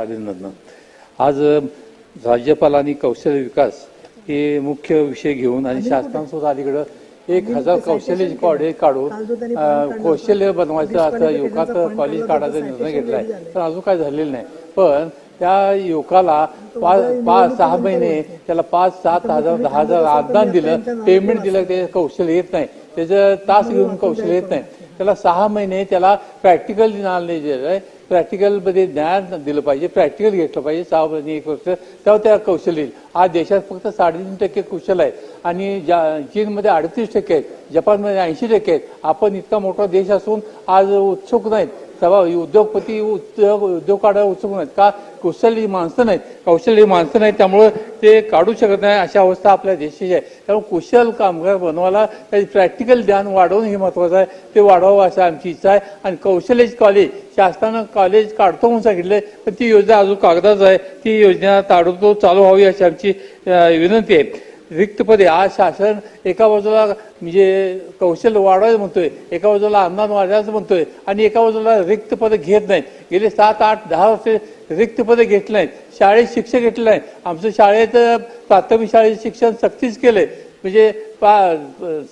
अभिनंदन आज अ, राज्यपालांनी कौशल्य विकास हे मुख्य विषय घेऊन आणि शासनासुद्धा अलीकडं एक हजार कौशल्य कॉलेज काढून कौशल्य बनवायचं आता युवकाचं कॉलेज काढायचा निर्णय घेतलाय. पण अजून काय झालेलं नाही. पण त्या युवकाला पाच पाच सहा महिने त्याला पाच सात हजार दहा हजार अनुदान दिलं. पेमेंट दिलं ते कौशल्य येत नाही. त्याचं तास घेऊन कौशल्य येत नाही. त्याला सहा महिने त्याला प्रॅक्टिकल नॉलेज आहे प्रॅक्टिकलमध्ये ज्ञान दिलं पाहिजे प्रॅक्टिकल घेतलं पाहिजे सहा महिने एक वर्ष. तेव्हा त्या कौशल्य येईल. आज देशात फक्त साडेतीन टक्के कुशल आहे आणि जा चीनमध्ये अडतीस टक्के आहेत जपानमध्ये ऐंशी टक्के आहेत. आपण इतका मोठा देश असून आज उत्सुक नाहीत. सभा उद्योगपती उद्योग उद्योग काढायला उत्सुक नाहीत. का? कुशल ही माणसं नाहीत. कौशल्य ही माणसं नाहीत त्यामुळं ते काढू शकत नाही अशा अवस्था आपल्या देशाची आहे. त्यामुळे कुशल कामगार बनवायला त्याची प्रॅक्टिकल ज्ञान वाढवणं हे महत्वाचं आहे. ते वाढवावं असं आमची इच्छा आहे. आणि कौशल्य कॉलेज शासनानं कॉलेज काढतो म्हणून सांगितले पण ती योजना अजून कागदाच आहे. ती योजना ताडोतोड चालू व्हावी अशी आमची विनंती आहे. रिक्त पदे आज शासन एका बाजूला म्हणजे कौशल्य वाढवायचं म्हणतोय एका बाजूला अनुदान वाढवायचं म्हणतोय आणि एका बाजूला रिक्त पदं घेत नाहीत. गेले सात आठ दहा वर्षे रिक्त पदं घेतली नाहीत. शाळेत शिक्षक घेतले नाही. आमचं शाळेत प्राथमिक शाळेचं शिक्षण सक्तीच केलंय म्हणजे पा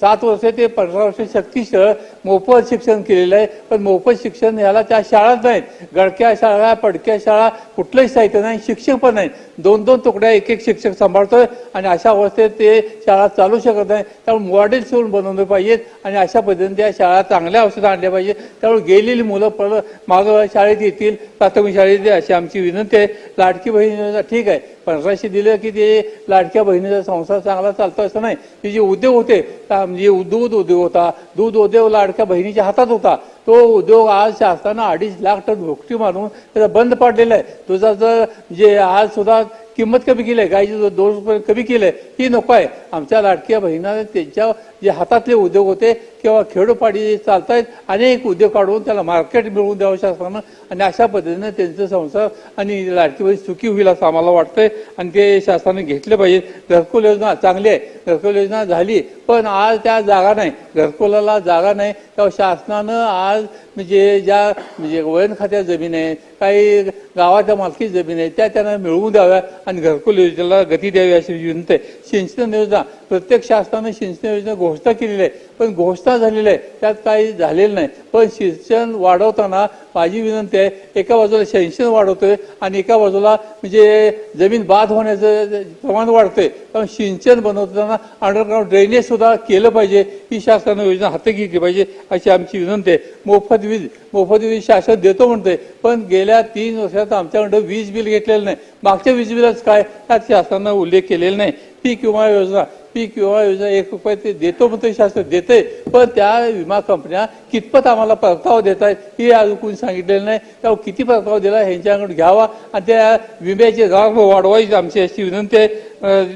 सात वर्ष ते पंधरा वर्ष सक्तीचं मोफत शिक्षण केलेलं आहे. पण मोफत शिक्षण याला त्या शाळाच नाहीत. गडक्या शाळा पडक्या शाळा कुठलंही साहित्य नाही शिक्षक पण नाही. दोन दोन तुकड्या एक एक शिक्षक सांभाळतोय आणि अशा अवस्थेत ते शाळा चालू शकत नाही. त्यामुळे मॉडेल स्कूल बनवले पाहिजेत आणि अशा पद्धतीने त्या शाळा चांगल्या अवस्थेत आणल्या पाहिजे त्यामुळे गेलेली मुलं पण मागं शाळेत येतील प्राथमिक शाळेत येतील अशी आमची विनंती आहे. लाडकी बहीण ठीक आहे. पंधराशे दिलं की ते लाडक्या बहिणीचा संसार चांगला चालतो असं नाही. तिची उद्योग होते. म्हणजे दूध उद्योग होता. दूध उद्योग लाडक्या बहिणीच्या हातात होता. तो उद्योग आज शासनानं अडीच लाख टन भुकटी मारून त्याचा बंद पाडलेला आहे. दुधाचं जे आज सुद्धा किंमत कमी केली आहे गायची दूध दोन रुपये कमी केले ही नको आहे. आमच्या लाडक्या बहिणाने त्यांच्या जे हातातले उद्योग होते किंवा खेडोपाडी चालत आहेत अनेक उद्योग काढून त्याला मार्केट मिळवून द्यावं शासनानं आणि अशा पद्धतीनं त्यांचं संसार आणि लाडकी बहीण सुखी होईल असं आम्हाला वाटतंय. आणि ते शासनाने घेतले पाहिजे. घरकुल योजना चांगली आहे. घरकुल योजना झाली पण आज त्या जागा नाही. घरकुलाला जागा नाही. तेव्हा शासनानं आज म्हणजे ज्या म्हणजे वयन खात्या जमीन आहे काही गावाच्या मालकी जमीन आहे त्या त्यांना मिळवून द्याव्या आणि घरकुल योजनेला गती द्यावी अशी विनंती आहे. सिंचन योजना प्रत्येक शासनानं सिंचन योजना घोषणा केलेली आहे पण घोषणा झालेली आहे. त्यात काही झालेलं नाही. पण सिंचन वाढवताना माझी विनंती आहे एका बाजूला सिंचन वाढवतोय आणि एका बाजूला म्हणजे जमीन बाद होण्याचं प्रमाण वाढतंय. त्यामुळे सिंचन बनवताना अंडरग्राऊंड ड्रेनेज सुद्धा केलं पाहिजे. ही शासनानं योजना हाती घेतली पाहिजे अशी आमची विनंती आहे. मोफत वीज मोफत वीज शासन देतो म्हणते पण गेल्या तीन वर्षात आमच्याकडे वीज बिल घेतलेलं नाही. मागच्या वीज बिलाच काय? त्यात शासनानं उल्लेख केलेला नाही. पीक विमा योजना पीक विमा योजना एक रुपये ते देतो म्हणतो शासन देते पण त्या विमा कंपन्या कितपत आम्हाला परतावा देत आहेत हे अजून कोणी सांगितलेलं नाही. त्यावर किती परतावा दिला ह्यांच्याकडून घ्यावा. आणि त्या विम्याचे दर वाढवायची आमची अशी विनंती आहे.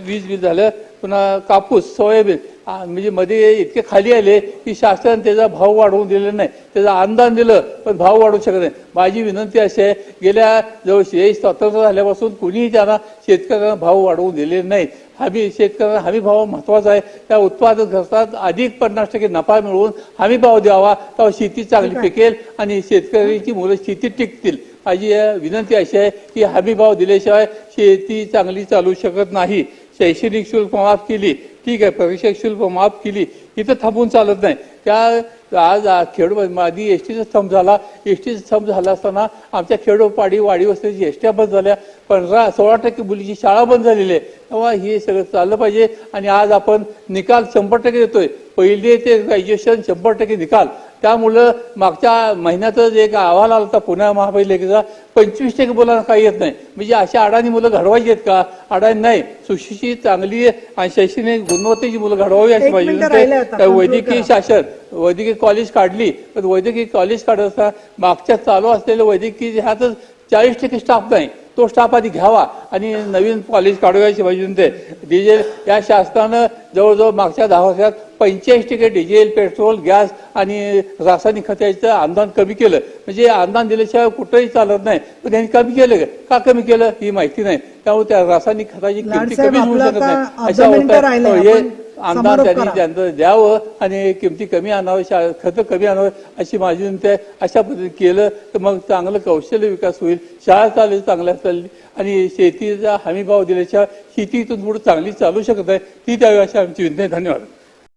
वीज बिल झालं पुन्हा कापूस सोयाबीन म्हणजे मध्ये इतके खाली आले की शासन त्याचा भाव वाढवून दिलेला नाही. त्याचं अनुदान दिलं पण भाव वाढवू शकत नाही. माझी विनंती अशी आहे गेल्या जवळ स्वतंत्र झाल्यापासून कुणीही त्यांना शेतकऱ्यांना भाव वाढवून दिलेले नाहीत हमी शेतकऱ्यांना हमी भाव महत्त्वाचा आहे. त्या उत्पादन खर्चात अधिक पन्नास टक्के नफा मिळवून हमी भाव द्यावा तेव्हा शेती चांगली पिकेल आणि शेतकऱ्यांची मुलं शेतीत टिकतील. माझी विनंती अशी आहे की हमी भाव दिल्याशिवाय शेती चांगली चालू शकत नाही. शैक्षणिक शुल्क माफ केली. ठीक आहे प्रवेशक शुल्क माफ केली. इथं थांबून चालत नाही. त्या आज आ- खेड आधी एस टीचा स्तंभ झाला. एस टीचा स्तंभ झाला असताना आमच्या खेडोपाडी वाडी वस्तीची एस ट्या बंद झाल्या. पंधरा सोळा टक्के मुलीची शाळा बंद झालेली आहे. तेव्हा हे सगळं चाललं पाहिजे. आणि आज आपण निकाल शंभर टक्के देतोय. पहिले ते ग्रॅज्युएशन शंभर टक्के निकाल. त्यामुळं मागच्या महिन्यातच एक अहवाल आला होता पुण्या महापालिकेचा पंचवीस टक्के मुलांना काही येत नाही. म्हणजे अशा अडाणी मुलं घडवायची आहेत का? अडाणी नाही. सुशिक्षित चांगली आणि शैक्षणिक गुणवत्तेची मुलं घडवावी अशी conclude वैद्यकीय. शासन वैद्यकीय कॉलेज काढली. पण वैद्यकीय कॉलेज काढत असताना मागच्या चालू असलेल्या वैद्यकीय ह्यातच चाळीस टक्के स्टाफ नाही. तो स्टाफ आधी घ्यावा आणि नवीन कॉलेज माझी विनंती आहे डिझेल या शासनानं जवळजवळ मागच्या दहा वर्षात पंच्याऐंशी टक्के डिझेल पेट्रोल गॅस आणि रासायनिक खताचं अनुदान कमी केलं. म्हणजे अनुदान दिल्याशिवाय कुठंही चालत नाही. पण त्यांनी कमी केलं का? कमी केलं? ही माहिती नाही. त्यामुळे त्या रासायनिक खताची किमती कमी होऊ शकत नाही. मिनिटं राहिलंय. हे समारोप त्यांनी. त्यांचं द्यावं आणि किमती कमी आणावं शा- खतं कमी आणावं अशी माझी विनंती आहे. अशा पद्धतीने केलं तर मग चांगलं कौशल्य विकास होईल. शाळा चालू चांगल्या चालली. आणि शेतीचा हमी भाव दिल्याच्या शेती इथून पुढे चांगली चालू शकत आहे ती द्यावी अशी आमची विनंती आहे. धन्यवाद.